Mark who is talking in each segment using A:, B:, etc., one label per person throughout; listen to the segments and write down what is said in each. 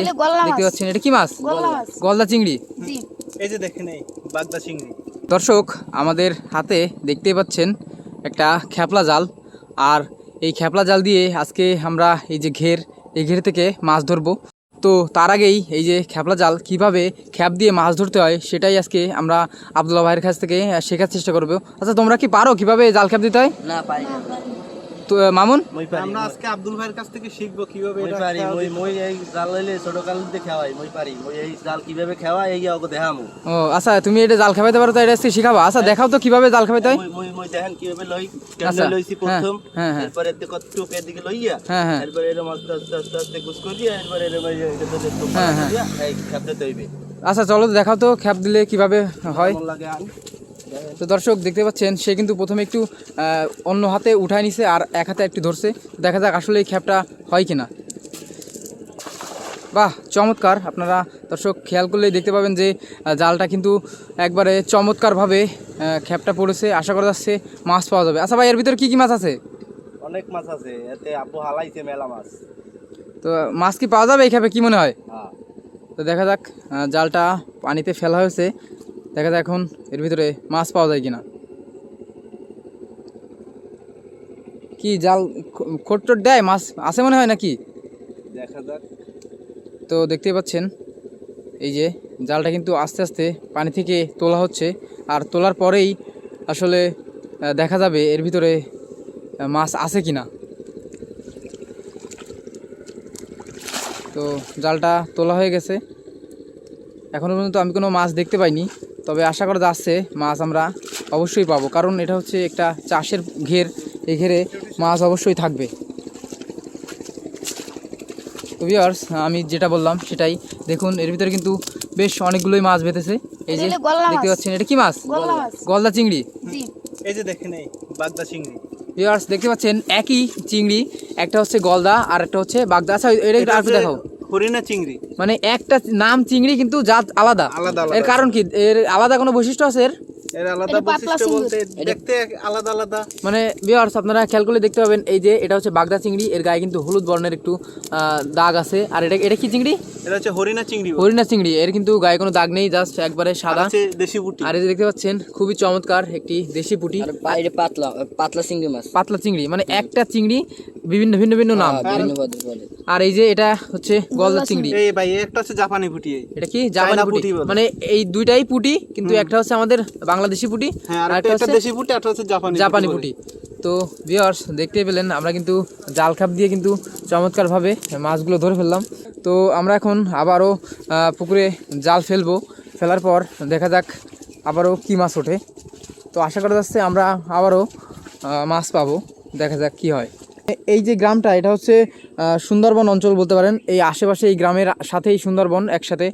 A: এটা
B: দেখতে পাচ্ছেন এটা কি মাছ?
A: গলদা
B: চিংড়ি।
C: এই যে দেখেন এই বাগদা চিংড়ি।
B: দর্শক আমাদের হাতে দেখতেই পাচ্ছেন একটা খ্যাপলা জাল। আর এই খ্যাপলা জাল দিয়ে আজকে আমরা এই যে ঘের এই ঘের থেকে মাছ ধরবো। তো তার আগেই এই যে খ্যাপলা জাল কীভাবে খ্যাপ দিয়ে মাছ ধরতে হয় সেটাই আজকে আমরা আবদুল্লা ভাইয়ের কাছ থেকে শেখার চেষ্টা করব। আচ্ছা তোমরা কি পারো কীভাবে জাল খ্যাপ দিতে হয়?
D: না পারি না।
B: তো মামুন?
C: আমরা আজকে আব্দুল ভাইয়ের কাছ থেকে শিখব কীভাবে এটা
D: পারি মই মই এই জাল লইলে ছোট কাল দিয়ে খাওয়াই মই পারি। মই এই জাল কীভাবে খাওয়াই এই ওকে দেখামু।
B: ও আচ্ছা তুমি এটা জাল খাবাইতে পারো তো এটা আজকে শিখাবা। আচ্ছা দেখাও তো কীভাবে জাল খাবাইতে হয়।
D: মই মই মই দেখেন কীভাবে লই
B: আচ্ছা,
D: কেমনে লইছি
B: হ্যাঁ,
D: প্রথম।
B: হ্যাঁ, হ্যাঁ।
D: এরপরে এদিকে কত টুক এদিকে লইয়া
B: হ্যাঁ, হ্যাঁ।
D: এরপরে এরকম আস্তে আস্তে আস্তে আস্তে গুছ করে দিয়া এরপরে এরকম এই এটা তো একটু
B: হ্যাঁ, হ্যাঁ।
D: এই তৈবে
B: আচ্ছা চলো দেখাও তো খ্যাপ দিলে কীভাবে হয়।
D: লাগে আন
B: তো দর্শক দেখতে পাচ্ছেন সে কিন্তু প্রথমে একটু অন্য হাতে উঠায় নিছে আর এক হাতে একটু ধরছে। দেখা যাক আসলে এই খ্যাপটা হয় কিনা। বাহ চমৎকার। আপনারা দর্শক খেয়াল করলেই দেখতে পাবেন যে জালটা কিন্তু একবারে চমৎকারভাবে খ্যাপটা পড়েছে। আশা করা যাচ্ছে মাছ পাওয়া যাবে। আচ্ছা ভাই এর ভিতরে কী কী মাছ আছে?
D: অনেক মাছ আছে। এতে আব্বু হালাইছে মেলা মাছ।
B: তো মাছ কি পাওয়া যাবে এই খ্যাপে? কী মনে হয়?
D: হ্যাঁ।
B: তো দেখা যাক জালটা পানিতে ফেলা হয়েছে। দেখা যাক এখন এর ভিতরে মাছ পাওয়া যায় কিনা। কি জাল খোট টোট দেয়? মাছ আছে মনে হয় নাকি?
D: দেখা যাক।
B: তো দেখতেই পাচ্ছেন এই যে জালটা কিন্তু আস্তে আস্তে পানি থেকে তোলা হচ্ছে। আর তোলার পরেই আসলে দেখা যাবে এর ভিতরে মাছ আছে কিনা। তো জালটা তোলা হয়ে গেছে। এখনও পর্যন্ত আমি কোনো মাছ দেখতে পাইনি। তবে আশা করা যাচ্ছে মাছ আমরা অবশ্যই পাবো। কারণ এটা হচ্ছে একটা চাষের ঘের এই ঘেরে মাছ অবশ্যই থাকবে। তো ভিউয়ার্স আমি যেটা বললাম সেটাই। দেখুন এর ভিতরে কিন্তু বেশ অনেকগুলোই মাছ বেঁধেছে। এই যে। দেখতে পাচ্ছেন এটা কি মাছ?
A: গলদা
B: চিংড়ি।
C: এই যে দেখেন এই বাগদা চিংড়ি।
B: ভিউয়ার্স দেখতে পাচ্ছেন একই চিংড়ি একটা হচ্ছে গলদা আর একটা হচ্ছে বাগদা। আচ্ছা এটা একটু দেখাও।
C: হরিণা চিংড়ি।
B: মানে একটা নাম চিংড়ি কিন্তু জাত আলাদা।
C: আলাদা আলাদা।
B: এর কারণ কি? এর আলাদা কোনো বৈশিষ্ট্য আছে এর?
C: এর আলাদা বৈশিষ্ট্য বলতে দেখতে আলাদা আলাদা।
B: মানে ভিউয়ার্স আপনারা খেয়াল করলে দেখতে পাবেন এই যে এটা হচ্ছে বাগদা চিংড়ি এর গায়ে কিন্তু হলুদ বর্ণের একটু দাগ আছে। আর এটা এটা কি চিংড়ি?
C: এটা হচ্ছে হরিণা চিংড়ি।
B: হরিণা চিংড়ি এর কিন্তু গায়ে কোনো দাগ নেই জাস্ট একবারে সাদা।
C: দেশি বুটি
B: আর এই যে দেখতে পাচ্ছেন খুবই চমৎকার একটি দেশি পুটি।
D: বাইরে পাতলা পাতলা চিংড়ি মাছ।
B: পাতলা চিংড়ি মানে একটা চিংড়ি বিভিন্ন ভিন্ন ভিন্ন নাম।
D: পদে
B: আর এই যে এটা হচ্ছে গলদা চিংড়ি।
C: এই ভাই একটা হচ্ছে জাপানি এই।
B: এটা কি? জাপানি পুটি।
C: পুঁটি
B: মানে এই দুইটাই পুটি কিন্তু একটা হচ্ছে আমাদের বাংলাদেশি পুটি
C: হ্যাঁ আর
B: আর
C: একটা
B: একটা
C: একটা
B: হচ্ছে
C: দেশি বুটি একটা হচ্ছে জাপানি
B: জাপানি পুটি। তো ভিউয়ার্স দেখতে পেলেন আমরা কিন্তু জাল খাপ দিয়ে কিন্তু চমৎকারভাবে মাছগুলো ধরে ফেললাম। তো আমরা এখন আবারও পুকুরে জাল ফেলব। ফেলার পর দেখা যাক আবারও কি মাছ ওঠে। তো আশা করা যাচ্ছে আমরা আবারও মাছ পাবো। দেখা যাক কি হয়। এই যে গ্রামটা, এটা হচ্ছে সুন্দরবন অঞ্চল বলতে পারেন। এই আশেপাশে এই গ্রামের সাথেই সুন্দরবন একসাথে।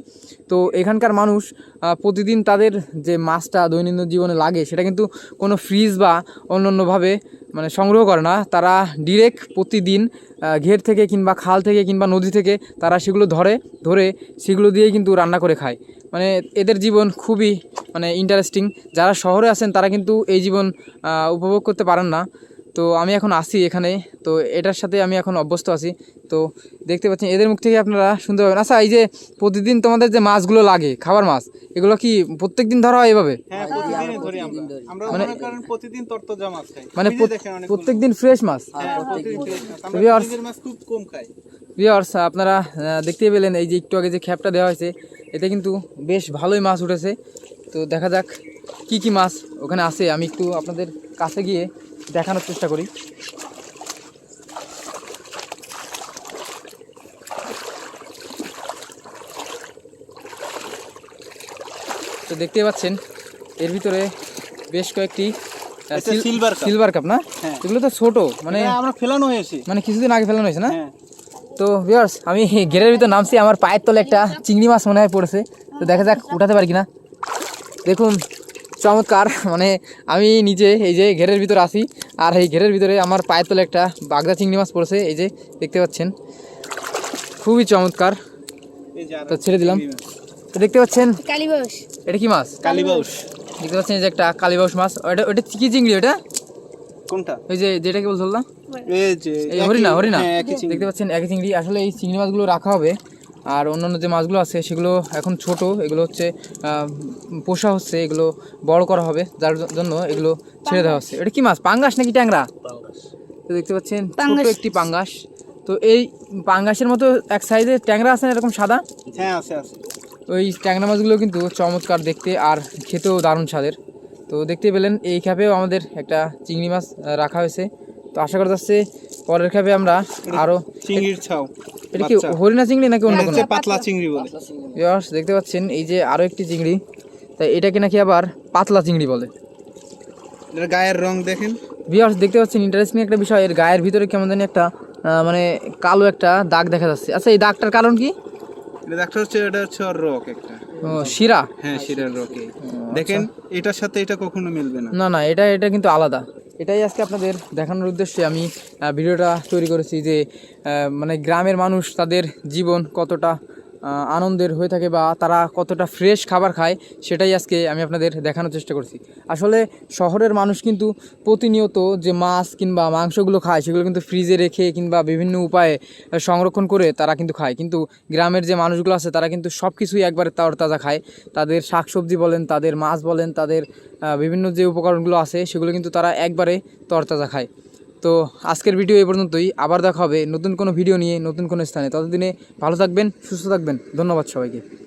B: তো এখানকার মানুষ প্রতিদিন তাদের যে মাছটা দৈনন্দিন জীবনে লাগে, সেটা কিন্তু কোনো ফ্রিজ বা অন্য অন্যভাবে মানে সংগ্রহ করে না। তারা ডিরেক্ট প্রতিদিন ঘের থেকে কিংবা খাল থেকে কিংবা নদী থেকে তারা সেগুলো ধরে ধরে সেগুলো দিয়েই কিন্তু রান্না করে খায়। মানে এদের জীবন খুবই মানে ইন্টারেস্টিং যারা শহরে আছেন, তারা কিন্তু এই জীবন উপভোগ করতে পারেন না। তো আমি এখন আসি এখানে। তো এটার সাথে আমি এখন অভ্যস্ত আছি। তো দেখতে পাচ্ছেন এদের মুখ থেকে আপনারা শুনতে পাবেন। আচ্ছা এই যে প্রতিদিন তোমাদের যে মাছগুলো লাগে খাবার মাছ এগুলো কি প্রত্যেক দিন ধরা হয় এভাবে?
C: হ্যাঁ মনে
B: মানে। প্রত্যেক দিন ফ্রেশ মাছ
C: হ্যাঁ, প্রতিদিন fresh মাছ। আমরা
B: viewers-
C: ফ্রিজের মাছ খুব কম খাই।
B: ভিওর্স আপনারা দেখতে পেলেন এই যে একটু আগে যে খ্যাপটা দেওয়া হয়েছে এতে কিন্তু বেশ ভালোই মাছ উঠেছে। তো দেখা যাক কি কি মাছ ওখানে আছে। আমি একটু আপনাদের কাছে গিয়ে দেখানোর চেষ্টা করি। তো দেখতেই পাচ্ছেন এর ভিতরে বেশ কয়েকটি
C: cup।
B: সিলভার কাপ না?
C: হ্যাঁ।
B: এগুলো তো ছোট মানে
C: আমরা ফেলানো হয়েছে।
B: মানে কিছুদিন আগে ফেলানো হয়েছে না?
C: হ্যাঁ।
B: তো ভিউয়ার্স আমি ঘেরের ভিতর নামছি আমার পায়ের তলে একটা চিংড়ি মাছ মনে হয় পড়েছে। তো দেখা যাক উঠাতে পারি কিনা। দেখুন চমৎকার মানে আমি নিজে এই যে ঘেরের ভিতর আসি আর এই ঘেরের ভিতরে আমার পায়ের তলে একটা বাগদা চিংড়ি মাছ পড়েছে এই যে দেখতে পাচ্ছেন। খুবই চমৎকার। তো ছেড়ে দিলাম। তো দেখতে পাচ্ছেন
A: কালীবাস
B: এটা কি মাছ?
C: কালীবাউস
B: দেখতে পাচ্ছেন এই যে একটা কালীবাউস মাছ। ওটা ওটা কি চিংড়ি ওটা?
C: কোনটা?
B: ওই যে যেটাকে বলছিলাম না
C: এই
B: হরিণা হরিণা?
C: হ্যাঁ।
B: দেখতে পাচ্ছেন একই চিংড়ি। আসলে এই চিংড়ি মাছগুলো রাখা হবে। আর অন্যান্য যে মাছগুলো আছে সেগুলো এখন ছোট। এগুলো হচ্ছে পোষা হচ্ছে এগুলো বড় করা হবে। যার জন্য এগুলো ছেড়ে দেওয়া হচ্ছে। এটা কি মাছ? পাঙ্গাস নাকি ট্যাংরা? তো দেখতে পাচ্ছেন ছোট একটি পাঙ্গাস। তো এই পাঙ্গাসের মতো এক সাইজে ট্যাংরা আছে না এরকম সাদা?
C: হ্যাঁ আছে আছে।
B: ওই ট্যাংরা মাছগুলো কিন্তু চমৎকার দেখতে আর খেতেও দারুণ স্বাদের। তো দেখতে পেলেন এই খ্যাপেও আমাদের একটা চিংড়ি মাছ রাখা হয়েছে। তো আশা করা যাচ্ছে পরের খ্যাপে আমরা আরও
C: চিংড়ির ছাও
B: এটা কি হরিণা চিংড়ি নাকি অন্য কোনো?
C: পাতলা চিংড়ি বলে।
B: দেখতে পাচ্ছেন এই যে আরও একটি চিংড়ি। তাই এটাকে নাকি আবার পাতলা চিংড়ি বলে?
C: এর গায়ের রং দেখেন।
B: ভিউয়ার্স দেখতে পাচ্ছেন ইন্টারেস্টিং একটা বিষয়। এর গায়ের ভিতরে কেমন জানি একটা মানে কালো একটা দাগ দেখা যাচ্ছে। আচ্ছা এই দাগটার কারণ কি?
C: এটা দেখা হচ্ছে এটা হচ্ছে রক একটা।
B: ও, শিরা?
C: হ্যাঁ শিরের রকে। দেখেন এটার সাথে এটা কখনো মিলবে না।
B: না না এটা এটা কিন্তু আলাদা। এটাই আজকে আপনাদের দেখানোর উদ্দেশ্যে আমি ভিডিওটা তৈরি করেছি যে মানে গ্রামের মানুষ তাদের জীবন কতটা আনন্দের হয়ে থাকে বা তারা কতটা ফ্রেশ খাবার খায়, সেটাই আজকে আমি আপনাদের দেখানোর চেষ্টা করছি। আসলে শহরের মানুষ কিন্তু প্রতিনিয়ত যে মাছ কিংবা মাংসগুলো খায়, সেগুলো কিন্তু ফ্রিজে রেখে কিংবা বিভিন্ন উপায়ে সংরক্ষণ করে তারা কিন্তু খায়। কিন্তু গ্রামের যে মানুষগুলো আছে, তারা কিন্তু সব কিছুই একবারে তাজা খায়। তাদের শাকসবজি বলেন, তাদের মাছ বলেন, তাদের বিভিন্ন যে উপকরণগুলো আছে, সেগুলো কিন্তু তারা একবারে তরতাজা খায়। তো আজকের ভিডিও এ পর্যন্তই। আবার দেখা হবে নতুন কোনো ভিডিও নিয়ে, নতুন কোনো স্থানে। ততদিনে ভালো থাকবেন, সুস্থ থাকবেন। ধন্যবাদ সবাইকে।